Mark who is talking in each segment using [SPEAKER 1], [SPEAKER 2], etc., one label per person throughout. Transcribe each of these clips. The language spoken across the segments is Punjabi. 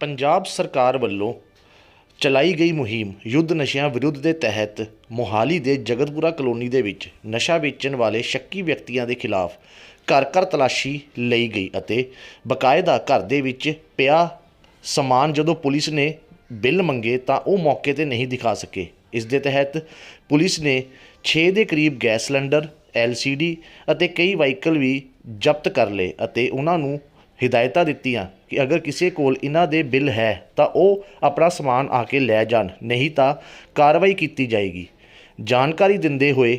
[SPEAKER 1] ਪੰਜਾਬ ਸਰਕਾਰ ਵੱਲੋਂ ਚਲਾਈ ਗਈ ਮੁਹਿੰਮ ਯੁੱਧ ਨਸ਼ਿਆਂ ਵਿਰੁੱਧ ਦੇ ਤਹਿਤ ਮੋਹਾਲੀ ਦੇ ਜਗਤਪੁਰਾ ਕਲੋਨੀ ਦੇ ਵਿੱਚ ਨਸ਼ਾ ਵੇਚਣ ਵਾਲੇ ਸ਼ੱਕੀ ਵਿਅਕਤੀਆਂ ਦੇ ਖਿਲਾਫ ਘਰ ਘਰ ਤਲਾਸ਼ੀ ਲਈ ਗਈ ਅਤੇ ਬਕਾਇਦਾ ਘਰ ਦੇ ਵਿੱਚ ਪਿਆ ਸਮਾਨ ਜਦੋਂ ਪੁਲਿਸ ਨੇ ਬਿੱਲ ਮੰਗੇ ਤਾਂ ਉਹ ਮੌਕੇ ਤੇ ਨਹੀਂ ਦਿਖਾ ਸਕੇ। ਇਸ ਦੇ ਤਹਿਤ ਪੁਲਿਸ ਨੇ 6 ਦੇ ਕਰੀਬ ਗੈਸ ਸਿਲੰਡਰ LCD ਅਤੇ ਕਈ ਵਾਹੀਕਲ ਵੀ ਜ਼ਬਤ ਕਰ ਲਏ ਅਤੇ ਉਹਨਾਂ ਨੂੰ ਹਿਦਾਇਤਾਂ ਦਿੱਤੀਆਂ ਕਿ ਅਗਰ ਕਿਸੇ ਕੋਲ ਇਹਨਾਂ ਦੇ ਬਿੱਲ ਹੈ, ਤਾਂ ਉਹ ਆਪਣਾ ਸਮਾਨ ਆ ਕੇ ਲੈ ਜਾਣ, ਨਹੀਂ ਤਾਂ ਕਾਰਵਾਈ ਕੀਤੀ ਜਾਏਗੀ। ਜਾਣਕਾਰੀ ਦਿੰਦੇ ਹੋਏ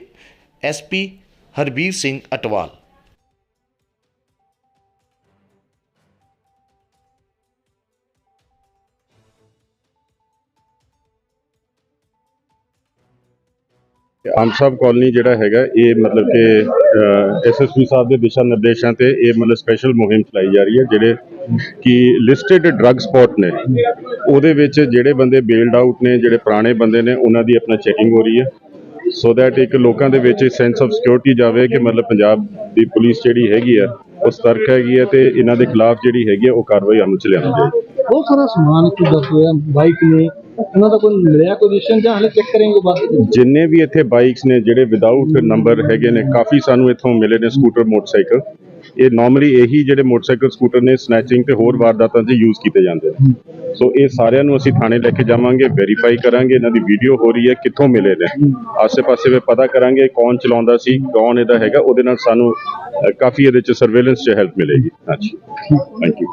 [SPEAKER 1] ਐਸਪੀ ਹਰਬੀਰ ਸਿੰਘ ਅਟਵਾਲ
[SPEAKER 2] ਆਮ ਸਾਹਿਬ ਕਾਲਨੀ ਜਿਹੜਾ ਹੈਗਾ, ਇਹ ਮਤਲਬ ਕਿ ਐਸਐਸਪੀ ਸਾਹਿਬ ਦੇ ਦਿਸ਼ਾ ਨਿਰਦੇਸ਼ਾਂ ਤੇ ਇਹ ਮਤਲਬ ਸਪੈਸ਼ਲ ਮੁਹਿੰਮ ਚਲਾਈ ਜਾ ਰਹੀ ਹੈ, ਜਿਹੜੇ ਕਿ ਲਿਸਟਡ ਡਰੱਗ ਸਪੌਟ ਨੇ। ਉਹਦੇ ਵਿੱਚ ਜਿਹੜੇ ਬੰਦੇ ਬੇਲਡ ਆਊਟ ਨੇ, ਜਿਹੜੇ ਪੁਰਾਣੇ ਬੰਦੇ ਨੇ, ਉਹਨਾਂ ਦੀ ਆਪਣਾ ਚੈਕਿੰਗ ਹੋ ਰਹੀ ਹੈ। ਸੋ ਦੈਟ ਇੱਕ ਲੋਕਾਂ ਦੇ ਵਿੱਚ ਸੈਂਸ ਆਫ ਸਿਕਿਉਰਿਟੀ ਜਾਵੇ ਕਿ ਮਤਲਬ ਪੰਜਾਬ ਦੀ ਪੁਲਿਸ ਜਿਹੜੀ ਹੈਗੀ ਆ ਉਹ ਸਤਰਕ ਹੈਗੀ ਹੈ ਤੇ ਇਹਨਾਂ ਦੇ ਖਿਲਾਫ ਜਿਹੜੀ ਹੈਗੀ ਆ ਉਹ ਕਾਰਵਾਈ ਅਮਲ ਚ ਲਿਆਉਣੀ ਚਾਹੀਦੀ
[SPEAKER 3] ਬਹੁਤ ਸਾਰਾ ਸਮਾਨ ਇੱਥੇ ਹੋਇਆ ਬਾਈਕ ਨੇ ਉਹਨਾਂ ਦਾ ਕੋਈ ਮਿਲਿਆ ਪੋਜੀਸ਼ਨ ਜਾਂ ਹਲੇ ਚੈੱਕ ਕਰਾਂਗੇ ਬਾਅਦ ਵਿੱਚ?
[SPEAKER 2] ਜਿੰਨੇ ਵੀ ਇੱਥੇ ਬਾਈਕਸ ਨੇ ਜਿਹੜੇ ਵਿਦਆਊਟ ਨੰਬਰ ਹੈਗੇ ਨੇ ਕਾਫੀ ਸਾਨੂੰ ਇੱਥੋਂ ਮਿਲੇ ਨੇ ਸਕੂਟਰ ਮੋਟਰਸਾਈਕਲ ਇਹ ਨਾਰਮਲੀ ਇਹੀ ਜਿਹੜੇ ਮੋਟਰਸਾਈਕਲ ਸਕੂਟਰ ਨੇ ਸਨੈਚਿੰਗ ਤੇ ਹੋਰ ਵਾਰਦਾਤਾਂ 'ਚ ਯੂਜ਼ ਕੀਤੇ ਜਾਂਦੇ ਨੇ। ਸੋ ਇਹ ਸਾਰਿਆਂ ਨੂੰ ਅਸੀਂ ਥਾਣੇ ਲੈ ਕੇ ਜਾਵਾਂਗੇ ਵੈਰੀਫਾਈ ਕਰਾਂਗੇ ਇਹਨਾਂ ਦੀ ਵੀਡੀਓ ਹੋ ਰਹੀ ਹੈ ਕਿੱਥੋਂ ਮਿਲੇ ਨੇ। ਆਸੇ-ਪਾਸੇ ਵੀ ਪਤਾ ਕਰਾਂਗੇ ਕੌਣ ਚਲਾਉਂਦਾ ਸੀ ਕੌਣ ਇਹਦਾ ਹੈਗਾ ਉਹਦੇ ਨਾਲ ਸਾਨੂੰ ਅ, ਕਾਫੀ ਇਹਦੇ 'ਚ ਸਰਵੇਲੈਂਸ 'ਚ ਹੈਲਪ ਮਿਲੇਗੀ। ਹਾਂਜੀ। Thank you